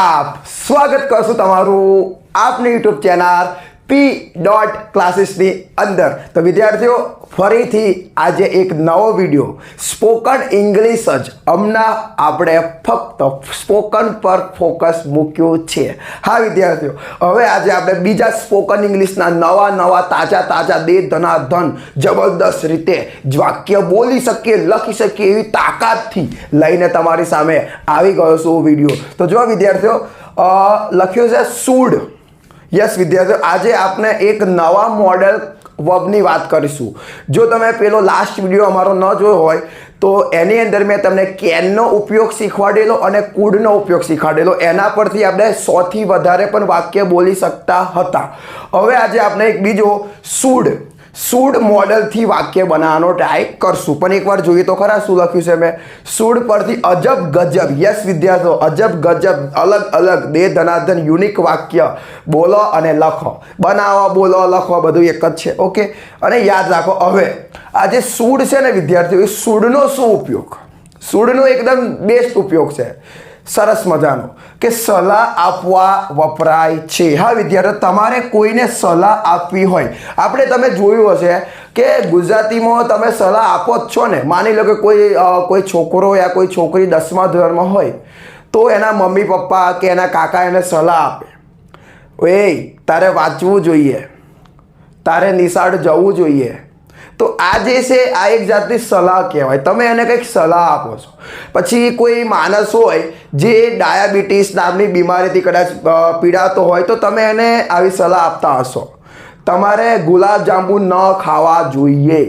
આપ સ્વાગત કરશું તમારું આપની યુટ્યુબ ચેનલ પી ડોટ ક્લાસીસની અંદર. તો વિદ્યાર્થીઓ, ફરીથી આજે એક નવો વીડિયો સ્પોકન ઇંગ્લિશ જ. હમણાં આપણે ફક્ત સ્પોકન પર ફોકસ મૂક્યું છે. હા, વિદ્યાર્થીઓ, હવે આજે આપણે બીજા સ્પોકન ઇંગ્લિશના નવા નવા તાજા તાજા દે ધના, ધન, જબરદસ્ત રીતે વાક્ય બોલી શકીએ, લખી શકીએ એવી તાકાતથી લઈને તમારી સામે આવી ગયો છું વીડિયો તો જો વિદ્યાર્થીઓ લખ્યું છે, સૂડ. યસ વિદ્યાર્થીઓ, આજે આપણે એક નવા મોડેલ વર્બની વાત કરીશું. જો તમે પેલો લાસ્ટ વીડિયો અમારો ન જોયો હોય, તો એની અંદર મેં તમને કેનનો ઉપયોગ શીખવાડેલો અને કુડનો ઉપયોગ શીખવાડેલો. એના પરથી આપણે સોથી વધારે પણ વાક્ય બોલી શકતા હતા. હવે આજે આપણે એક બીજો સૂડ સૂડ મોડલથી વાક્ય બનાવવાનો ટ્રાય કરશું. પણ એકવાર જોઈએ તો ખરા શું લખ્યું છે મેં? સૂડ પરથી અજબ ગજબ. યસ વિદ્યાર્થીઓ, અજબ ગજબ. અલગ અલગ. દે ધનાધન યુનિક વાક્ય. બોલો અને લખો. બનાવો, બોલો, લખો. બધું એક જ છે. ઓકે અને યાદ રાખો, હવે, આ જે સૂડ છે ને વિદ્યાર્થીઓ, એ સૂડનો શું ઉપયોગ? સૂડનો એકદમ બેસ્ટ ઉપયોગ છે. સરસ મજાનો. કે સલાહ આપવા વપરાય છે. હા, વિદ્યાર્થીઓ, તમારે કોઈને સલાહ આપવી હોય. આપણે તમે જોયું હશે કે ગુજરાતીમાં તમે સલાહ આપો જ છો ને. માની લો કે કોઈ કોઈ છોકરો યા કોઈ છોકરી દસમા ધોરણમાં હોય, તો એના મમ્મી પપ્પા કે એના કાકા એને સલાહ આપે. એ તારે વાંચવું જોઈએ. તારે નિશાળ જવું જોઈએ. તો આ જે છે, આ એક જાતની સલાહ કહેવાય. તમે એને કંઈક સલાહ આપો છો. પછી કોઈ માણસ હોય જે ડાયાબિટીસ નામની બીમારીથી કદાચ પીડાતો હોય, તો તમે એને આવી સલાહ આપતા હશો. તમારે ગુલાબજાંબુ ન ખાવા જોઈએ.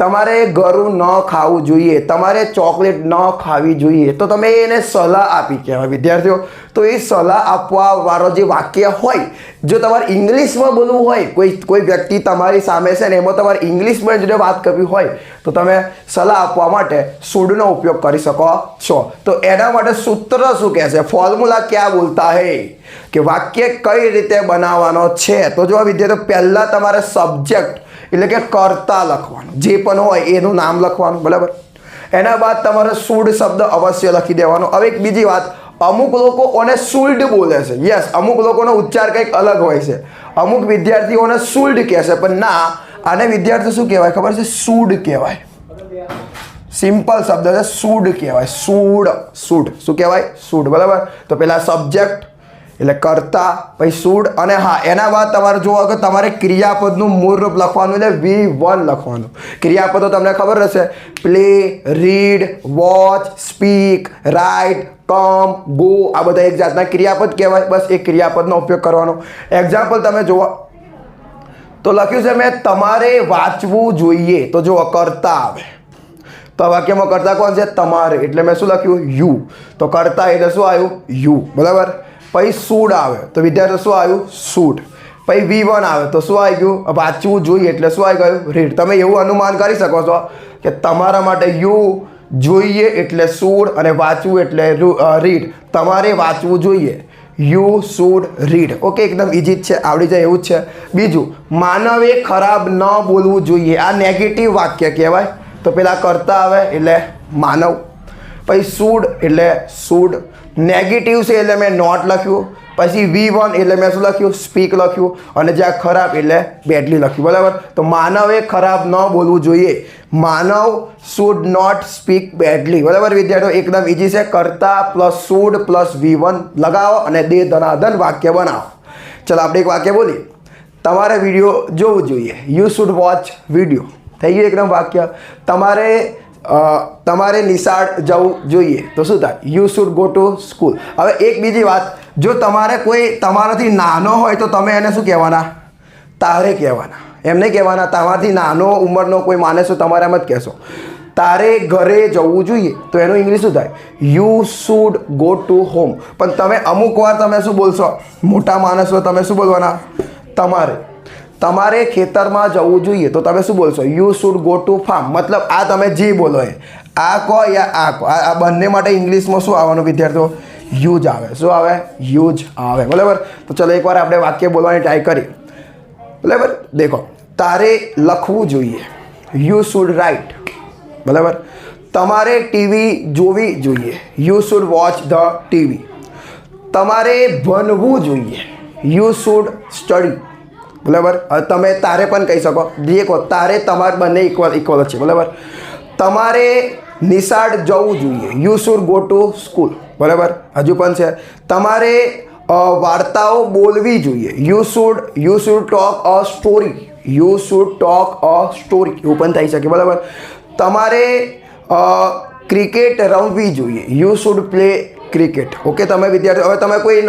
તમારે ગરું ન ખાવું જોઈએ, તમારે ચોકલેટ ન ખાવી જોઈએ, તો તમે એને સલાહ આપી કહેવાય. વિદ્યાર્થીઓ, તો એ સલાહ આપવા વાળો જે વાક્ય હોય, જો તમારે ઇંગ્લિશમાં બોલવું હોય, કોઈ કોઈ વ્યક્તિ તમારી સામે છે ને એમાં તમારે ઇંગ્લિશમાં જોડે વાત કરવી હોય, તો તમે સલાહ આપવા માટે સૂડનો ઉપયોગ કરી શકો છો. તો એના માટે સૂત્ર શું કહે છે? ફોર્મ્યુલા ક્યાં બોલતા હે? કે વાક્ય કઈ રીતે બનાવવાનો છે? તો જો વિદ્યાર્થીઓ, પહેલાં તમારે સબ્જેક્ટ એટલે કે કર્તા લખવાનું. જે પણ હોય એનું નામ લખવાનું, બરાબર? એના બાદ તમારે સૂડ શબ્દ અવશ્ય લખી દેવાનો. હવે એક બીજી વાત. અમુક લોકો ઓને સુલ્ડ બોલે છે. યસ અમુક લોકોનો ઉચ્ચાર કંઈક અલગ હોય છે. અમુક વિદ્યાર્થીઓને સુલ્ડ કહે છે, પણ ના, આને વિદ્યાર્થી શું કહેવાય? ખબર છે? સૂડ કહેવાય. સિમ્પલ શબ્દ છે સૂડ કહેવાય. સૂડ સૂડ શું કહેવાય? સૂડ બરાબર? તો પેલા સબ્જેક્ટ એટલે કરતા, પછી સૂડ અને હા, એના બાદ તમારે જોવા કે તમારે ક્રિયાપદનું મૂળ રૂપ લખવાનું એટલે વી વન લખવાનું. ક્રિયાપદો તમને ખબર હશે? Play, read, watch, speak, write, come, go, આ બધા એક જાતના ક્રિયાપદ કહેવાય. બસ એ ક્રિયાપદનો ઉપયોગ કરવાનો. એક્ઝામ્પલ તમે જોવા તો લખ્યું છે મેં તમારે વાંચવું જોઈએ. તો જો કરતા આવે. તો વાક્યમાં કરતા કોણ છે? તમારે. એટલે મેં શું લખ્યું? યુ. તો કરતા એટલે શું આવ્યું? યુ. બરાબર? પછી સૂડ આવે. તો વિદ્યાર્થીઓ શું આવ્યું? સૂટ. પછી વી વન આવે. તો શું આવી ગયું? વાંચવું જોઈએ એટલે શું આવી ગયું? રીડ તમે એવું અનુમાન કરી શકો છો કે તમારા માટે યુ જોઈએ એટલે સૂડ અને વાંચવું એટલે રીડ તમારે વાંચવું જોઈએ. યુ શુડ રીડ ઓકે એકદમ ઇઝી જ છે. આવડી જાય એવું જ છે. બીજું, માનવે ખરાબ ન બોલવું જોઈએ. આ નેગેટિવ વાક્ય કહેવાય. તો પેલા કરતા આવે એટલે માનવ. પછી સૂડ એટલે સૂડ. નેગેટિવ છે એટલે મેં નોટ લખ્યું. પછી વી વન એટલે મેં શું લખ્યું? સ્પીક લખ્યું. અને જ્યાં ખરાબ એટલે બેડલી લખ્યું. બરાબર? તો માનવે ખરાબ ન બોલવું જોઈએ. Manav should not speak badly બરાબર વિદ્યાર્થીઓ? એકદમ ઇઝી છે. કરતા plus should plus V one લગાવો અને દે ધનાધન વાક્ય બનાવો. ચલો, આપણે એક વાક્ય બોલીએ. તમારે વીડિયો જોવું જોઈએ. યુ શુડ વોચ વીડિયો થઈ ગયું એકદમ વાક્ય. તમારે તમારે નિશાળ જવું જોઈએ. તો શું થાય? You should go to school હવે એક બીજી વાત. જો તમારે કોઈ તમારાથી નાનો હોય તો તમે એને શું કહેવાના? તારે કહેવાના. એમ નહીં કહેવાના તમારાથી નાનો ઉંમરનો કોઈ માને શું તમારે એમ જ કહેશો. તારે ઘરે જવું જોઈએ તો એનું ઇંગ્લિશ શું થાય? You should go to home પણ તમે અમુક વાર તમે શું બોલશો? મોટા માણસો તમે શું બોલવાના? તમારે. તમારે ખેતરમાં જવું જોઈએ. તો તમે શું બોલશો? You should go to farm મતલબ આ તમે જે બોલો એ. આ કહો યા આ કહો આ બંને માટે ઇંગ્લિશમાં શું આવવાનું વિદ્યાર્થીઓ? યુ જ આવે. શું આવે? યુજ આવે. બરાબર? તો ચલો એકવાર આપણે વાક્ય બોલવાની ટ્રાય કરીએ બરાબર? દેખો. તારે લખવું જોઈએ. યુ શુડ રાઇટ બરાબર? તમારે ટીવી જોવી જોઈએ. You should watch the TV તમારે ભણવું જોઈએ. યુ શુડ સ્ટડી બરાબર? હવે તમે તારે પણ કહી શકો. જે તારે તમારે બંને ઇક્વલ ઇક્વલ છે. બરાબર? તમારે નિશાળ જવું જોઈએ. You should go to school બરાબર? હજુ પણ છે. તમારે વાર્તાઓ બોલવી જોઈએ. You should you should talk a story you should talk a story એવું પણ થઈ શકે. બરાબર? તમારે ક્રિકેટ રમવી જોઈએ. You should play cricket okay તમે વિદ્યાર્થી હવે તમે કોઈ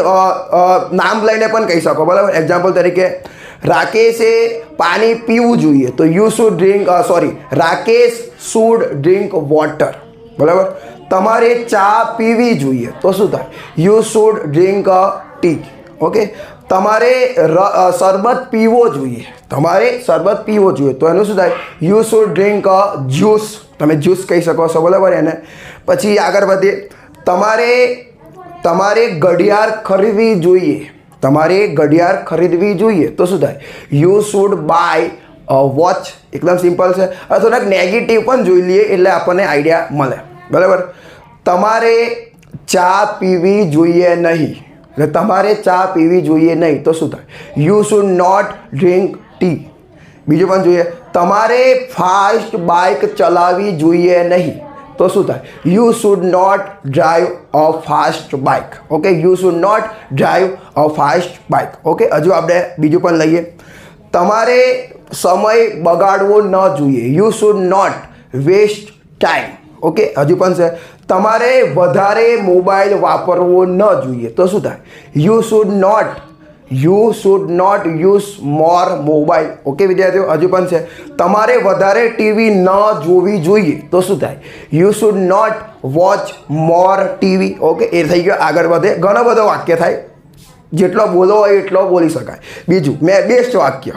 નામ લઈને પણ કહી શકો. બરાબર? એક્ઝામ્પલ તરીકે રાકેશે પાણી પીવું જોઈએ. તો you should drink sorry Rakesh should drink water બરાબર? તમારે ચા પીવી જોઈએ. તો શું થાય? You should drink a tea okay? તમારે શરબત પીવો જોઈએ. તમારે શરબત પીવો જોઈએ. તો એનું શું થાય? You should drink a juice તમે જ્યુસ કહી શકો છો, બરાબર? એને. પછી આગળ વધીએ. તમારે તમારે ઘડિયાળ ખરીદવી જોઈએ. તમારે ઘડિયાળ ખરીદવી જોઈએ. તો શું થાય? યુ શુડ બાય વોચ એકદમ સિમ્પલ છે. હવે થોડાક નેગેટિવ પણ જોઈ લઈએ એટલે આપણને આઈડિયા મળે. બરાબર? તમારે ચા પીવી જોઈએ નહીં. એટલે તમારે ચા પીવી જોઈએ નહીં. તો શું થાય? You should not drink tea બીજું પણ જોઈએ. તમારે ફાસ્ટ બાઇક ચલાવવી જોઈએ નહીં. તો શું થાય? You should not drive a fast bike okay you should not drive a fast bike okay હજુ આપણે બીજું પણ લઈએ. તમારે સમય બગાડવો ન જોઈએ. You should not waste time okay હજુ પણ છે. તમારે વધારે મોબાઈલ વાપરવો ન જોઈએ. તો શું થાય? You should not you should not use more mobile okay વિદ્યાર્થીઓ, હજુ પણ છે. તમારે વધારે ટીવી ન જોવી જોઈએ તો શું થાય? You should not watch more TV okay એ થઈ ગયો. આગળ વધે. ઘણો બધો વાક્ય થાય. જેટલો બોલો હોય એટલો બોલી શકાય. બીજું, મેં બેસ્ટ વાક્ય.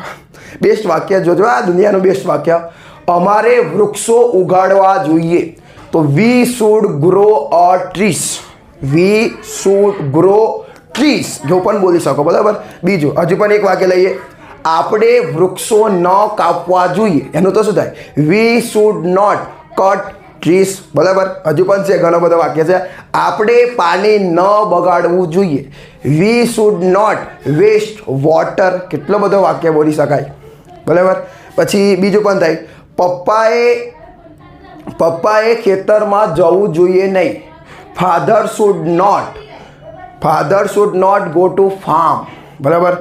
બેસ્ટ વાક્ય જોજો. આ દુનિયાનું બેસ્ટ વાક્ય. અમારે વૃક્ષો ઉગાડવા જોઈએ. તો we should grow a trees we should grow trees જો પણ બોલી શકો, બરાબર? બીજું, હજુ પણ એક વાક્ય લઈએ. આપણે વૃક્ષો ન કાપવા જોઈએ. એનું તો શું થાય? We should not cut trees બરાબર? હજુ પણ છે, ઘણો બધો વાક્ય છે. આપણે પાણી ન બગાડવું જોઈએ. We should not waste water કેટલો બધો વાક્ય બોલી શકાય. બરાબર? પછી બીજું પણ થાય. પપ્પાએ પપ્પાએ ખેતરમાં જવું જોઈએ નહીં. Father should not father should not go to farm બરાબર?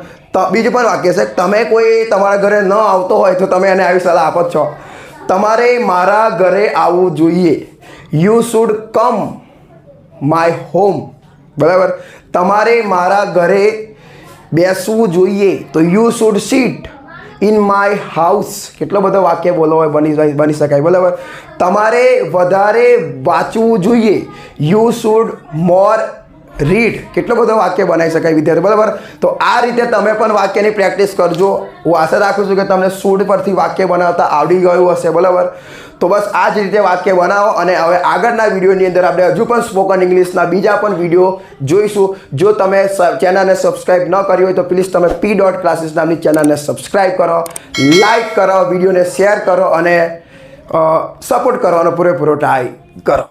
બીજું પણ વાક્ય છે, તમે કોઈ તમારા ઘરે ન આવતો હોય તો તમે એને આવી સલાહ આપો છો. તમારે મારા ઘરે આવવું જોઈએ. You should come my home બરાબર? તમારે મારા ઘરે બેસવું જોઈએ. તો you should sit in my house કેટલો બધો વાક્ય બોલો હોય, બની બની શકાય. બરાબર? તમારે વધારે વાંચવું જોઈએ. યુ શુડ મોર રીડ કેટલો બધો વાક્ય બનાવી શકાય વિદ્યાર્થી, બરાબર? તો આ રીતે તમે પણ વાક્યની પ્રેક્ટિસ કરજો. હું આશા રાખું છું કે તમને સૂડ પરથી વાક્ય બનાવતા આવડી ગયું હશે, બરાબર? તો બસ આ જ રીતે વાક્ય બનાવો અને હવે આગળના વિડીયોની અંદર આપણે હજુ પણ સ્પોકન ઇંગ્લિશના બીજા પણ વીડિયો જોઈશું. જો તમે ચેનલને સબસ્ક્રાઈબ ન કરી હોય તો પ્લીઝ તમે પી ડોટ ક્લાસીસ નામની ચેનલને સબસ્ક્રાઈબ કરો લાઇક કરો, વિડીયોને શેર કરો અને સપોર્ટ કરવાનો પૂરેપૂરો ટ્રાય કરો.